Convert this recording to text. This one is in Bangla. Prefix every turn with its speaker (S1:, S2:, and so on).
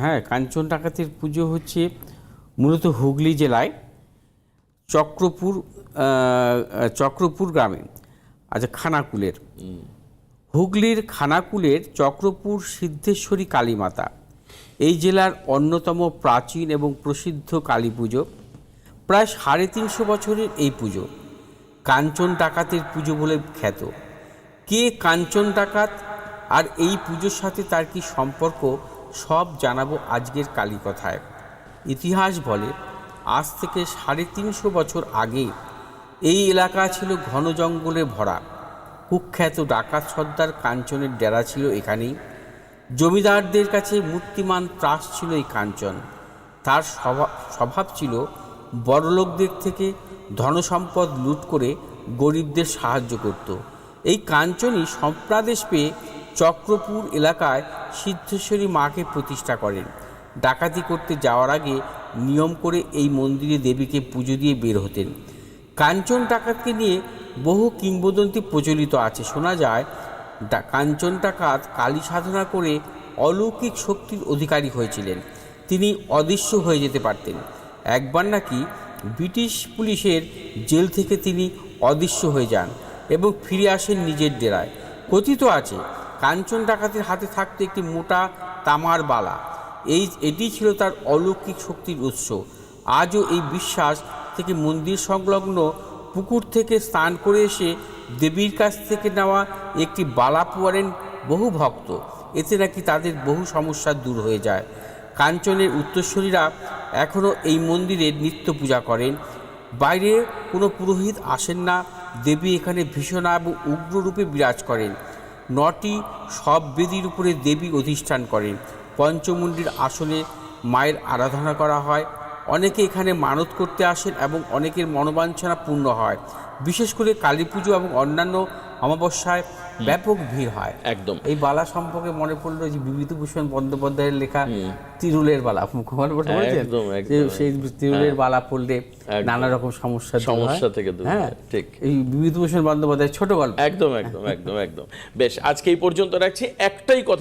S1: হ্যাঁ কাঞ্চন ডাকাতের পুজো হচ্ছে মূলত হুগলি জেলায় চক্রপুর চক্রপুর গ্রামে আচ্ছা খানাকুলের। হুগলির খানাকুলের চক্রপুর সিদ্ধেশ্বরী কালীমাতা, এই জেলার অন্যতম প্রাচীন এবং প্রসিদ্ধ কালী পুজো। প্রায় সাড়ে তিনশো বছরের এই পুজো, কাঞ্চন ডাকাতের পুজো বলে খ্যাত। কে কাঞ্চন ডাকাত আর এই পুজোর সাথে তার কি সম্পর্ক? সব জানাব আজকের কালী কথায় ইতিহাস বলে, আজ থেকে সাড়ে তিনশো বছর আগে এই এলাকা ছিল ঘন জঙ্গলে ভরা। কুখ্যাত ডাকাত সর্দার কাঞ্চনের ডেরা ছিল এখানেই। জমিদারদের কাছে মূর্তিমান ত্রাস ছিল এই কাঞ্চন। তার স্বভাব ছিল, বড়লোকদের থেকে ধনসম্পদ লুট করে গরিবদের সাহায্য করত। এই কাঞ্চনই সম্প্রাদেশ পেয়ে চক্রপুর এলাকায় সিদ্ধেশ্বরী মাকে প্রতিষ্ঠা করেন। ডাকাতি করতে যাওয়ার আগে নিয়ম করে এই মন্দিরে দেবীকে পুজো দিয়ে বের হতেন। কাঞ্চন ডাকাতকে নিয়ে বহু কিংবদন্তি প্রচলিত আছে। শোনা যায় কাঞ্চন ডাকাত কালী সাধনা করে অলৌকিক শক্তির অধিকারী হয়েছিলেন। তিনি অদৃশ্য হয়ে যেতে পারতেন। একবার নাকি ব্রিটিশ পুলিশের জেল থেকে তিনি অদৃশ্য হয়ে যান এবং ফিরে আসেন নিজের ডেরায়। কথিত আছে কাঞ্চন ডাকাতের হাতে থাকতো একটি মোটা তামার বালা। এই, এটি ছিল তার অলৌকিক শক্তির উৎস। আজও এই বিশ্বাস থেকে মন্দির সংলগ্ন পুকুর থেকে স্নান করে এসে দেবীর কাছ থেকে নেওয়া একটি বালা পোয়ারেন বহু ভক্ত। এতে নাকি তাদের বহু সমস্যা দূর হয়ে যায়। কাঞ্চনের উত্তরস্বরীরা এখনও এই মন্দিরে নিত্য পূজা করেন। বাইরে কোনো পুরোহিত আসেন না। দেবী এখানে ভীষণা এবং উগ্ররূপে বিরাজ করেন। নটি সব বেদির উপরে দেবী অধিষ্ঠান করেন পঞ্চমুণ্ডির আসনে মায়ের আরাধনা করা হয়। অনেকে এখানে মানত করতে আসেন এবং অনেকের মনোবাঞ্ছনা পূর্ণ হয়। বিশেষ করে কালী পুজো এবং অন্যান্য অমাবস্যায় ব্যাপক ভিড় হয়।
S2: একদম।
S1: এই বালা সম্পর্কে মনে পড়ল যে বিভূতিভূষণ বন্দ্যোপাধ্যায়ের লেখা তিরুলের বালা। মুখোপাধ্যায় বলেছেন যে সেই তিরুলের বালা পড়লে। নানা রকম সমস্যা
S2: সমস্যা থেকে দূর হ্যাঁ ঠিক।
S1: এই বিভূতিভূষণ বন্দ্যোপাধ্যায়ের ছোট গল্প।
S2: একদম একদম একদম একদম। বেশ আজকে এই পর্যন্ত রাখছি। একটাই কথা